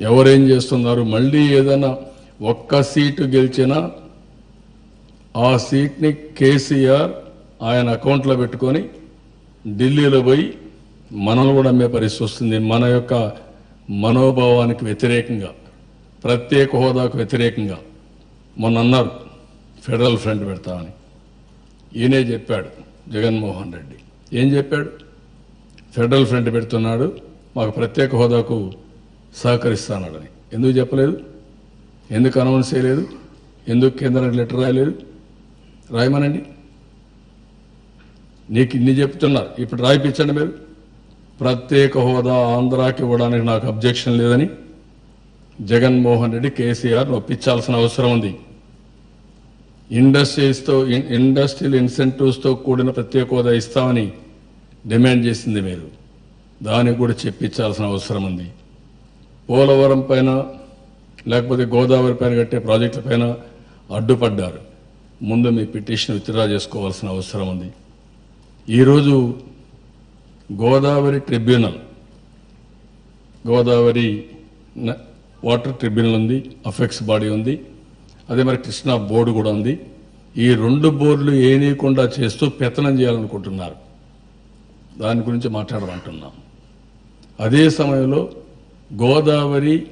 ఎవరేం చేస్తున్నారు? మళ్ళీ ఏదైనా ఒక్క సీటు గెలిచినా ఆ సీట్ని కేసీఆర్ ఆయన అకౌంట్లో పెట్టుకొని ఢిల్లీలో పోయి మనల్ని కూడా అమ్మే పరిస్థితి వస్తుంది. మన యొక్క మనోభావానికి వ్యతిరేకంగా ప్రత్యేక హోదాకు వ్యతిరేకంగా మొన్న అన్నారు ఫెడరల్ ఫ్రంట్ పెడతామని. ఈయనే చెప్పాడు జగన్మోహన్ రెడ్డి. ఏం చెప్పాడు? ఫెడరల్ ఫ్రంట్ పెడుతున్నాడు మాకు ప్రత్యేక హోదాకు సహకరిస్తానని. ఎందుకు చెప్పలేదు? ఎందుకు అనౌన్స్ చేయలేదు? ఎందుకు కేంద్రానికి లెటర్ రాయలేదు? రాయమనండి. నీకు ఇన్ని చెప్తున్నారు. ఇప్పుడు రాయిపించండి మీరు. ప్రత్యేక హోదా ఆంధ్రాకి ఇవ్వడానికి నాకు అబ్జెక్షన్ లేదని జగన్మోహన్ రెడ్డి కేసీఆర్ ఒప్పించాల్సిన అవసరం ఉంది. ఇండస్ట్రీస్తో ఇండస్ట్రియల్ ఇన్సెంటివ్స్తో కూడిన ప్రత్యేక హోదా ఇస్తామని డిమాండ్ చేసింది మీరు. దానికి కూడా చెప్పించాల్సిన అవసరం ఉంది. పోలవరం పైన లేకపోతే గోదావరి పైన కట్టే ప్రాజెక్టుల పైన అడ్డుపడ్డారు. ముందు మీ పిటిషన్ విత్డ్రా చేసుకోవాల్సిన అవసరం ఉంది. ఈరోజు Godavari tribunal Godavari water tribunal ఉంది అఫెక్స్ బాడీ ఉంది అదే మరి కృష్ణా బోర్డు కూడా ఉంది. ఈ రెండు బోర్డులు ఏనీయకుండా చేస్తూ పెత్తనం చేయాలనుకుంటున్నారు. దాని గురించి మాట్లాడమంటున్నాం. అదే సమయంలో గోదావరి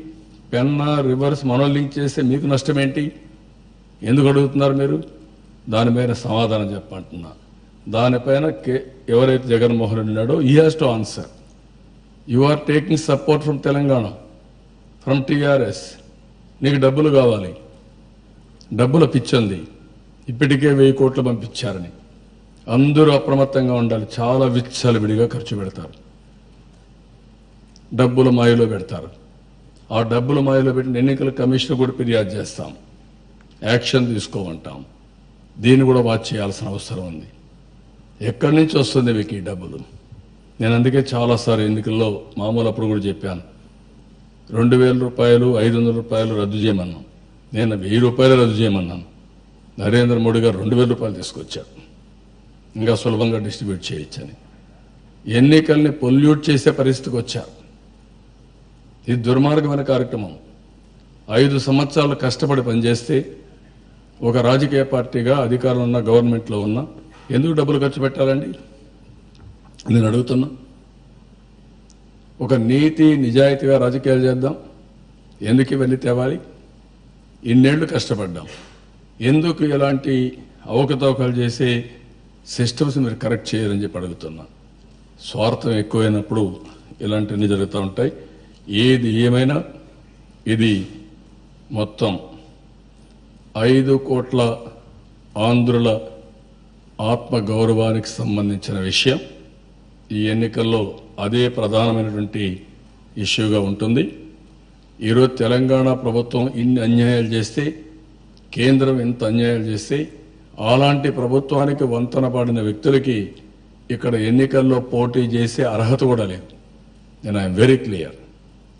పెన్నా రివర్స్ మనం లింక్ చేస్తే మీకు నష్టం ఏంటి ఎందుకు అడుగుతున్నారు మీరు? దానిపైన సమాధానం చెప్పంటున్నా. దానిపైన కే- ఎవరైతే జగన్మోహన్ రెడ్డి ఉన్నాడో ఈ has to answer you are taking support from Telangana from TRS నీకు డబ్బులు కావాలి. డబ్బుల పిచ్చింది. ఇప్పటికే వెయ్యి కోట్లు పంపించారని. అందరూ అప్రమత్తంగా ఉండాలి. చాలా విచ్చలవిడిగా ఖర్చు పెడతారు. డబ్బులు మాయలో పెడతారు. ఆ డబ్బులు మాయలో పెట్టిన ఎన్నికల కమిషన్ కూడా ఫిర్యాదు చేస్తాం. యాక్షన్ తీసుకోమంటాం. దీన్ని కూడా వాచ్ చేయాల్సిన అవసరం ఉంది. ఎక్కడి నుంచి వస్తుంది మీకు ఈ డబ్బులు? నేను అందుకే చాలాసార్లు ఎన్నికల్లో మామూలు అప్పుడు కూడా చెప్పాను. రెండు వేల రూపాయలు ఐదు వందల రూపాయలు రద్దు చేయమన్నాం. నేను వెయ్యి రూపాయలు రద్దు చేయమన్నాను. నరేంద్ర మోడీ గారు రెండు వేల రూపాయలు తీసుకొచ్చారు. ఇంకా సులభంగా డిస్ట్రిబ్యూట్ చేయొచ్చని. ఎన్నికల్ని పొల్యూట్ చేసే పరిస్థితికి వచ్చారు. ఇది దుర్మార్గమైన కార్యక్రమం ఐదు సంవత్సరాలు కష్టపడి పనిచేస్తే ఒక రాజకీయ పార్టీగా అధికారం ఉన్న గవర్నమెంట్లో ఉన్న ఎందుకు డబ్బులు ఖర్చు పెట్టాలండి? నేను అడుగుతున్నా. ఒక నీతి నిజాయితీగా రాజకీయాలు చేద్దాం. ఎందుకు ఇవన్నీ తేవాలి? ఇన్నేళ్ళు కష్టపడ్డాం. ఎందుకు ఇలాంటి అవకతవకలు చేసే సిస్టమ్స్ మీరు కరెక్ట్ చేయరని చెప్పి అడుగుతున్నా. స్వార్థం ఎక్కువైనప్పుడు ఇలాంటివన్నీ జరుగుతూ ఉంటాయి. ఏది ఏమైనా ఇది మొత్తం ఐదు కోట్ల ఆంధ్రుల ఆత్మ గౌరవానికి సంబంధించిన విషయం. ఈ ఎన్నికల్లో అదే ప్రధానమైనటువంటి ఇష్యూగా ఉంటుంది. ఈరోజు తెలంగాణ ప్రభుత్వం ఇన్ని అన్యాయాలు చేస్తే కేంద్రం ఇంత అన్యాయాలు చేస్తే అలాంటి ప్రభుత్వానికి వంతన పడిన వ్యక్తులకి ఇక్కడ ఎన్నికల్లో పోటీ చేసే అర్హత కూడా లేదు. నేను ఐఎమ్ వెరీ క్లియర్.